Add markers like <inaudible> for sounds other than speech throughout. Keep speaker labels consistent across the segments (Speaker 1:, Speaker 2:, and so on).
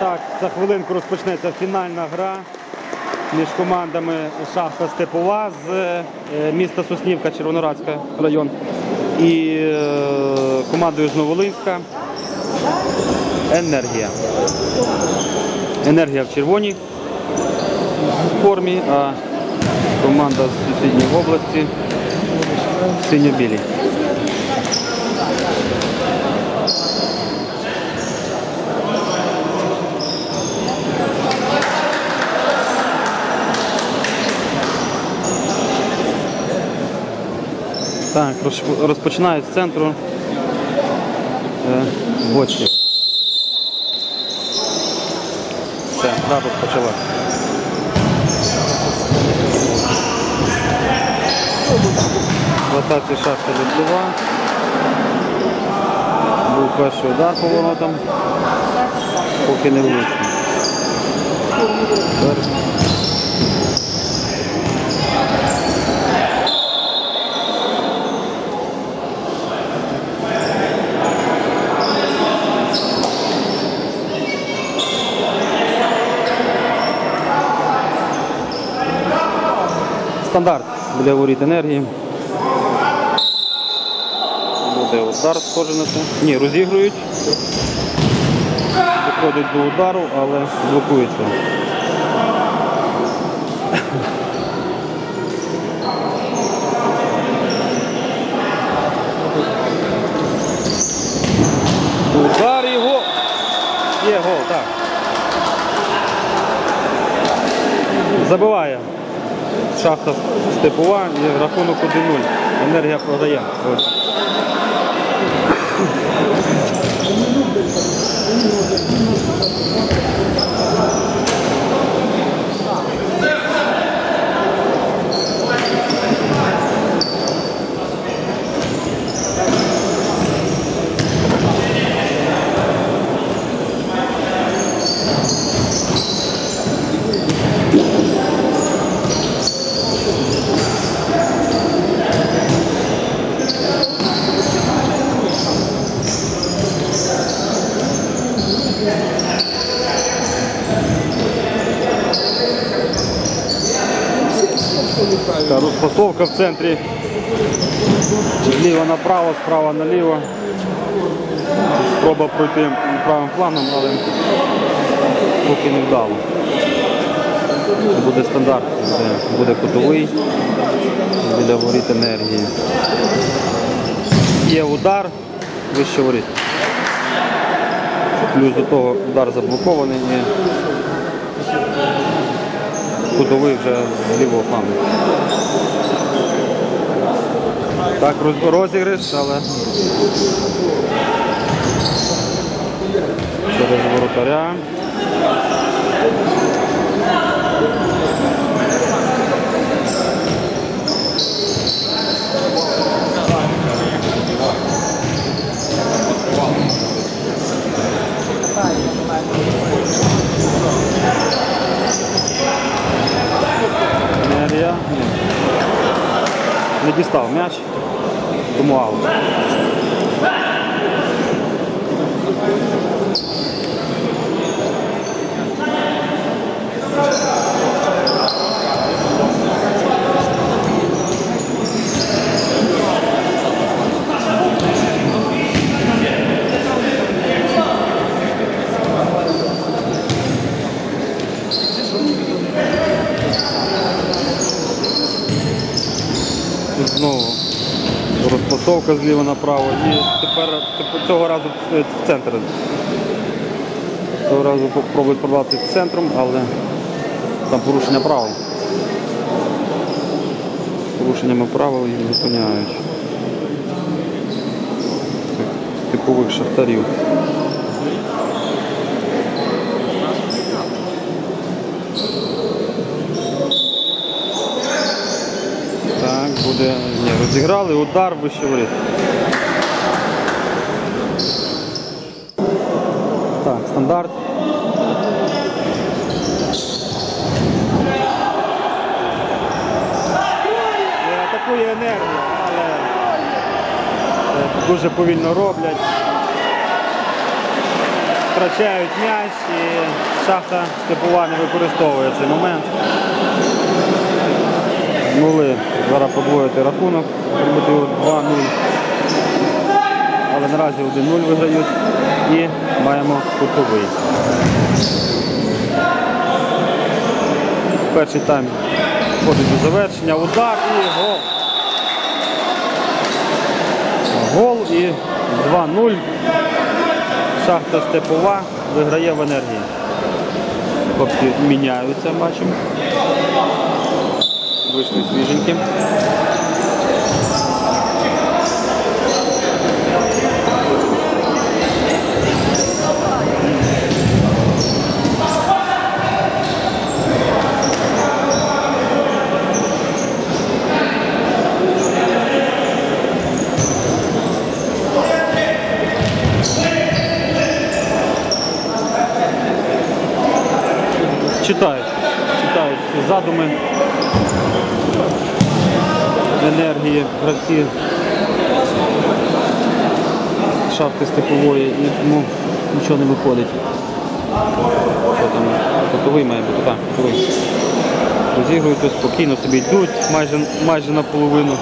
Speaker 1: так, за хвилинку розпочнеться фінальна гра між командами Шахта Степова з е, міста Соснівка, Червонорадська район і е, командою з Новолинська. Енергія. Енергія в червоній формі, а команда з сусідньої області синьо-білій. Так, роз- розпочинають з центру е, бочки. Все, гра розпочалася. Ротація шахта лісова. Був перший удар по воротам. Поки не влучно. Стандарт біля воріт енергії. Буде удар схоже на це. Ні, розігрують. Доходить до удару, але блокується. Удар і гол. Є гол, так. Забиває. Шахта Степова рахунок 1-0. Енергія продає. Ось. Така розпасовка в центрі. Зліва направо, справа наліво. Спроба пройти правим планом, але поки не вдало. Буде стандарт, буде, кутовий біля воріт енергії. Є удар, вище воріт. Плюс до того удар заблокований і кутовий вже з лівого флангу. Так, розігриш, але через воротаря. Енергія. Ні. Не дістав м'яч, тому аут. Тут знову розпасовка зліва направо і тепер тепер цього разу в в центр. Цього разу пробують пробувати центром, але там порушення правил. Порушеннями правил їх зупиняють. Типових шахтарів. Так, буде. Ні, розіграли, удар вище воріт. Так, стандарт. Атакує енергія, але дуже повільно роблять. втрачають м'яч і шахта степова не використовує цей момент. Нули. Зараз подвоїти рахунок, зробити його 2-0. Але наразі 1-0 виграють і маємо кутовий. Перший тайм входить до завершення. Удар і гол. Гол і 2-0. Шахта Степова виграє в енергії. Хлопці міняються, бачимо. Вийшли свіженькі. Читають. Читають задуми енергії гравці шапки степової і тому нічого не виходить. Що? Котовий має бути, так, котовий. Розігрують спокійно собі йдуть майже, майже наполовину.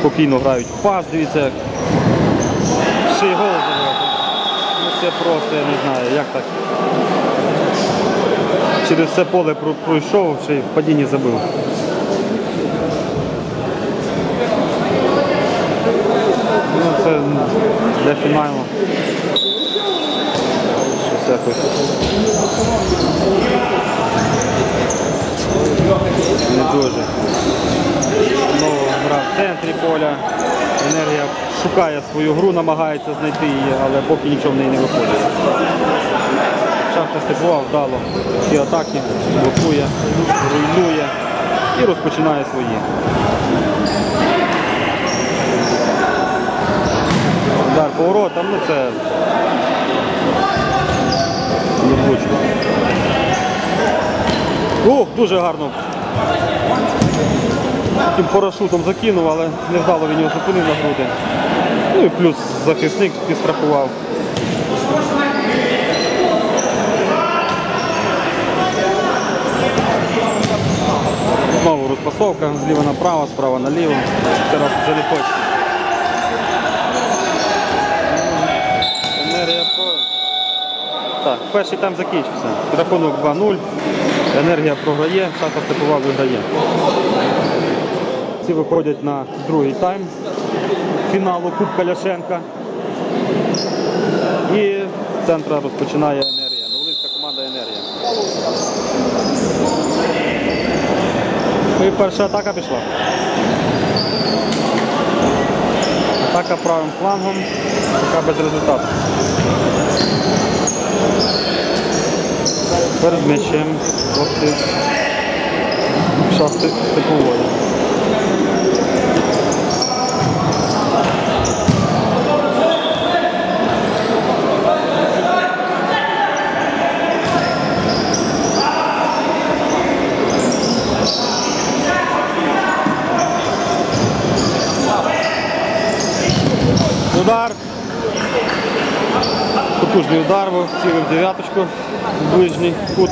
Speaker 1: Спокійно грають в пас, дивіться. Ще й гол забив. Ну це просто, я не знаю, як так. Через все поле пройшов, ще й в падінні забив. Ну це для фіналу. Не дуже. Знову гра в центрі поля. Енергія шукає свою гру, намагається знайти її, але поки нічого в неї не виходить. Шахта Степова вдало всі атаки, блокує, руйнує і розпочинає свої. Удар по воротам, ну це незвучно. Ух, дуже гарно. Таким парашутом закинув, але не вдало він його зупинив на груди. Ну і плюс захисник підстрахував. Знову розпасовка зліва направо, справа наліво. Це раз вже точно. Так, перший тайм закінчився. Рахунок 2-0. Енергія програє, шахта степова виграє. Ці виходять на другий тайм фіналу Кубка Ляшенка. І з центра розпочинає енергія. Новолинська команда енергія. І перша атака пішла. Атака правим флангом, така без результату. Перед м'ячем хлопці шахти степової. Удар. Потужний удар, був, цілив дев'яточку, в ближній кут,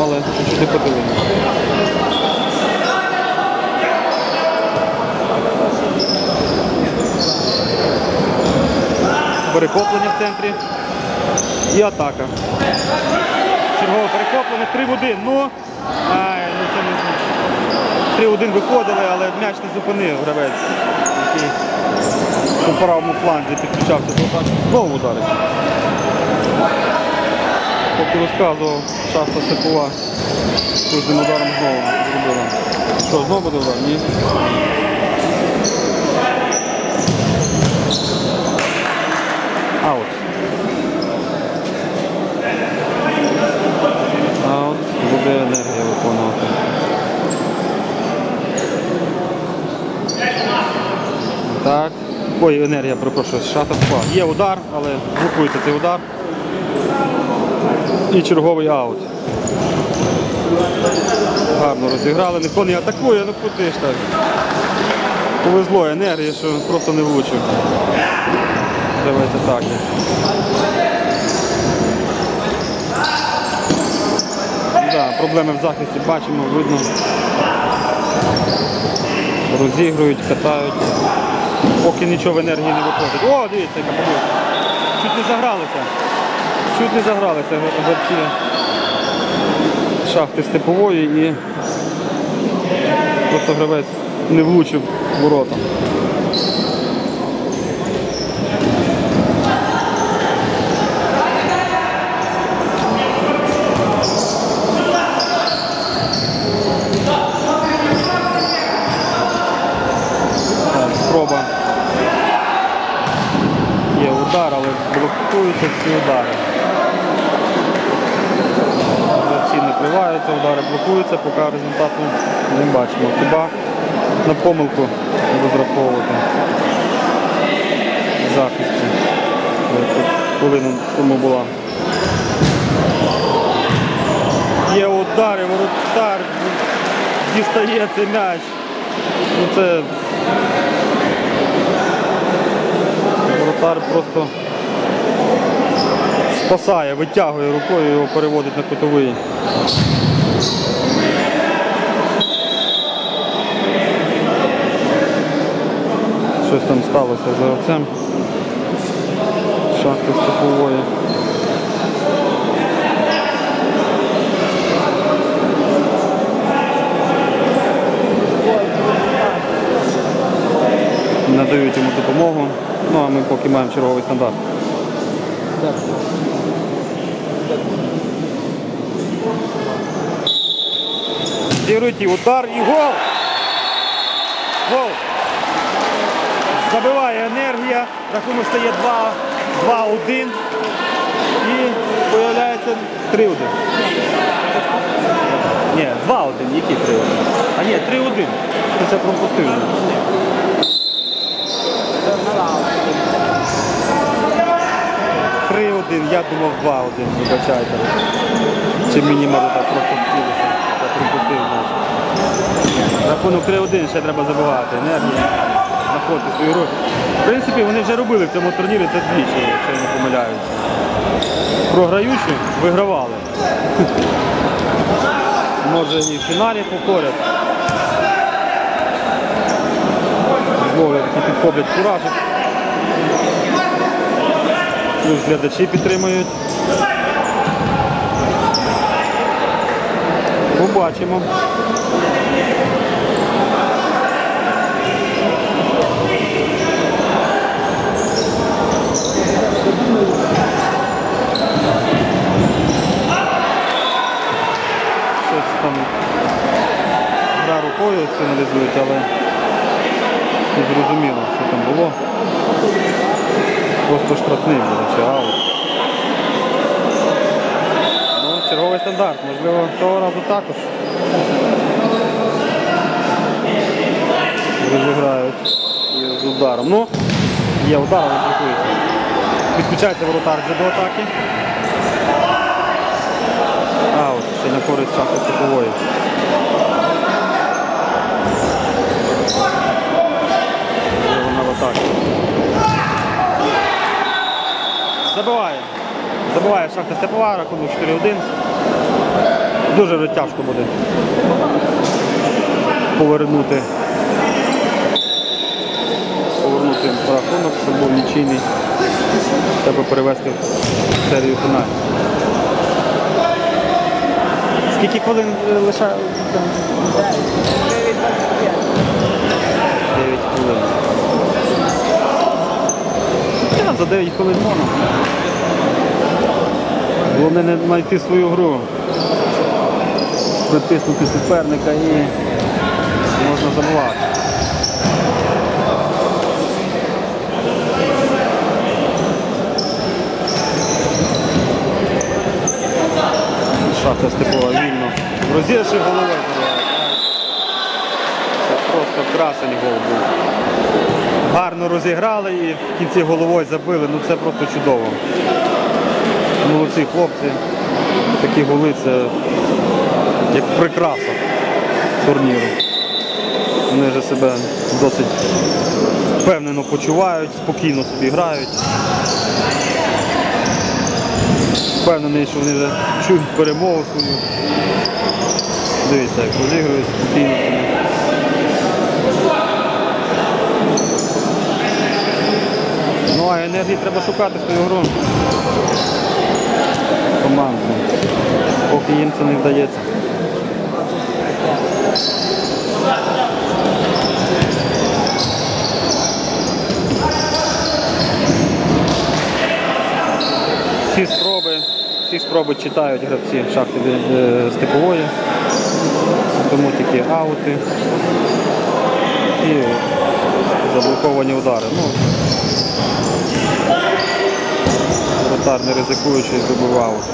Speaker 1: але чуть не потилив. Перехоплення в центрі і атака. Чергове перехоплення, 3 в 1. Ну, ай, ну це не Три в один виходили, але м'яч не зупинив гравець, який по правому фланзі підключався до атаки. Знову ударив. Поки розказував, шахта степова кожним ударом знову зробила. Що, знову буде удар? Ні. Аут. Аут. Буде енергія виконувати. Так. Ой, енергія, перепрошую, шата впала. Є удар, але блокується цей удар. І черговий аут. Гарно розіграли, ніхто не атакує, ну куди ж так. Повезло енергії, що просто не влучив. гравець атаки. Да, проблеми в захисті бачимо, видно. Розігрують, катають. Поки нічого в енергії не виходить. О, дивіться, яка помилка. Чуть не загралися. Чуть не загралися горці шахти степової і просто гравець не влучив ворота. Так, Спроба. Є удар, але блокуються всі удари. Гравці не криваються, блокуються, поки результату не бачимо. Хіба на помилку розраховувати в захисті. Як Хвилину тому була. Є удари, воротар дістає цей м'яч. Ну це воротар просто спасає, витягує рукою, його переводить на кутовий. Щось там сталося з гравцем. Шахти степової. Надають йому допомогу. Ну а ми поки маємо черговий стандарт. І удар і гол! Гол! Забиває енергія, рахунок стає 2 2-1 і появляється 3-1. Ні, 2-1, які 3-1? А ні, 3-1. Ти Це пропустив. 3-1, я думав 2-1, вибачайте. Чи мінімум так просто втілися. Рахунок 3-1 ще треба забивати. Енергія знаходити свою гру. В принципі, вони вже робили в цьому турнірі це двічі, якщо я не помиляюся. Програючи, вигравали. <laughs> Може і в фіналі повторять. Зловлять, які підхоплять куражик. Плюс глядачі підтримують. Побачимо. Щось там гра рукою сигналізують, але не зрозуміло, що там було. Просто штрафний буде чи аут. Ну, черговий стандарт, можливо, цього разу також. Розіграють з ударом. Ну, є удар, але блокується. Підключається воротар вже до атаки. Аут, ще на користь шахти степової. Атаці. Забиває. Забиває шахта Степова, рахунок 4-1. Дуже тяжко буде повернути. Повернути рахунок, щоб був нічийний. Треба перевести в серію фіналів. Скільки хвилин е, лишає? 9 хвилин. Та, за 9 хвилин можна. Головне не знайти свою гру. Притиснути суперника і можна забувати. Шахта Степова вільно. Розірши головою забиває. Це просто красень гол був. Гарно розіграли і в кінці головою забили. Ну це просто чудово. Молодці хлопці. Такі голи це як прикраса турніру. Вони вже себе досить впевнено почувають, спокійно собі грають. Впевнений, що вони вже чують перемогу свою. Дивіться, як розігрують спокійно собі. А енергії треба шукати свою гру. Командну. Поки їм це не вдається. Всі спроби, всі спроби читають гравці шахти е, степової, тому такі аути і заблоковані удари. Ну, Вратар не ризикуючи зробив аут.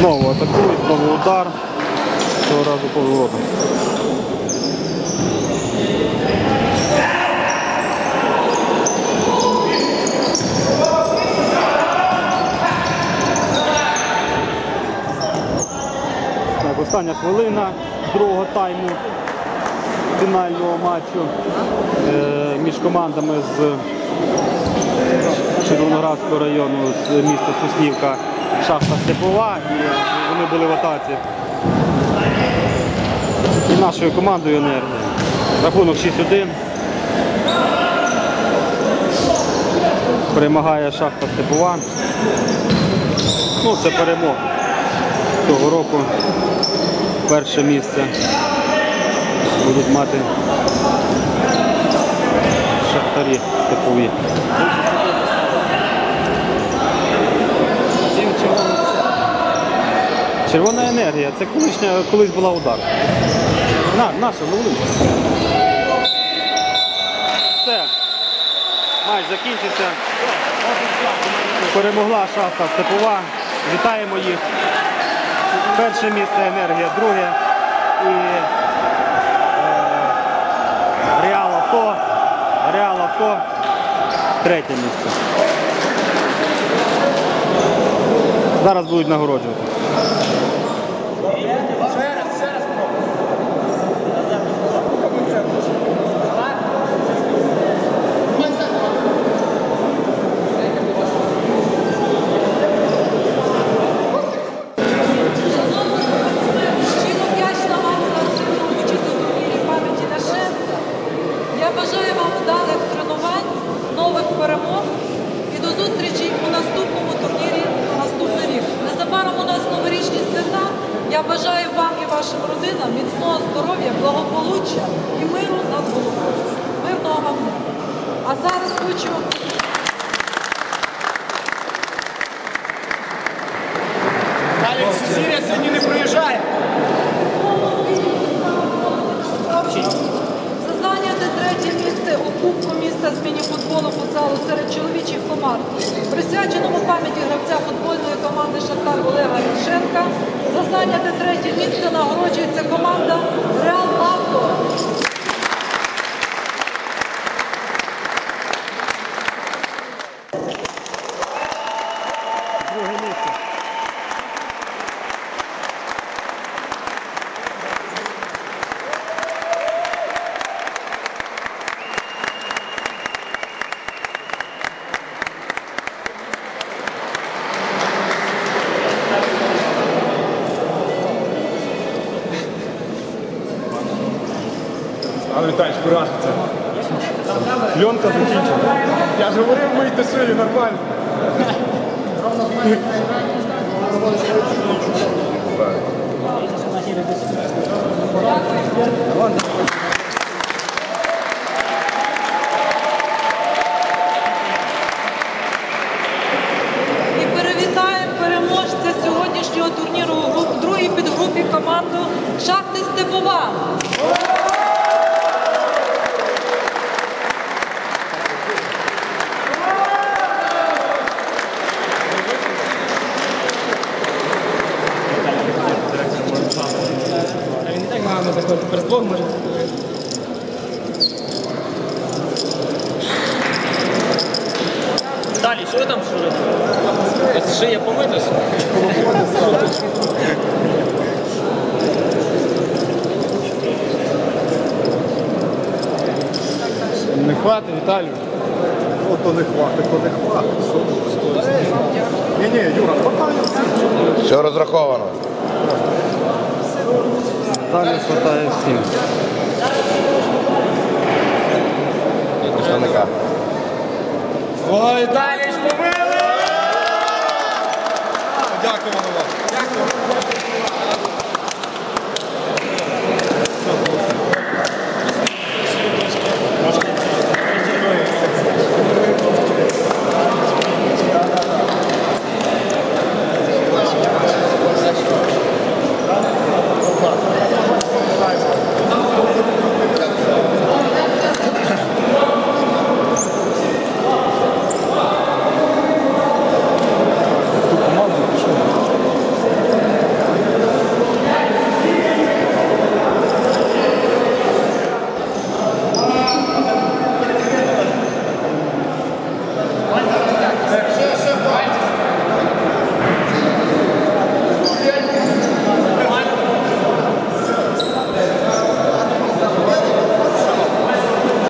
Speaker 1: Знову атакують, знову удар. Цього разу поворотом. Остання хвилина другого тайму фінального матчу е, між командами з Червоноградського району, з міста Соснівка, шахта Степова, і вони були в атаці. І нашою командою енергія. Рахунок 6-1. Перемагає шахта Степова. Ну, це перемога цього року. Перше місце будуть мати шахтарі степові. Червона енергія, це колишня, колись була удар. На, наша, ловли. Все. Матч закінчився. Перемогла шахта Степова. Вітаємо їх. Перше місце енергія, друге. І Реал Авто. Третє місце. Зараз будуть нагороджувати.
Speaker 2: Я бажаю вам і вашим родинам міцного здоров'я, благополуччя і миру над головою. Мирного вам. А зараз хочу
Speaker 3: Але
Speaker 2: хватить, Віталію. От то не хватить, то не хватить. Ні, ні, Юра, хватає.
Speaker 4: Все розраховано.
Speaker 1: Далі хватає всім.
Speaker 4: Представника.
Speaker 2: Ой, далі ж побили! Дякуємо вам. Дякую.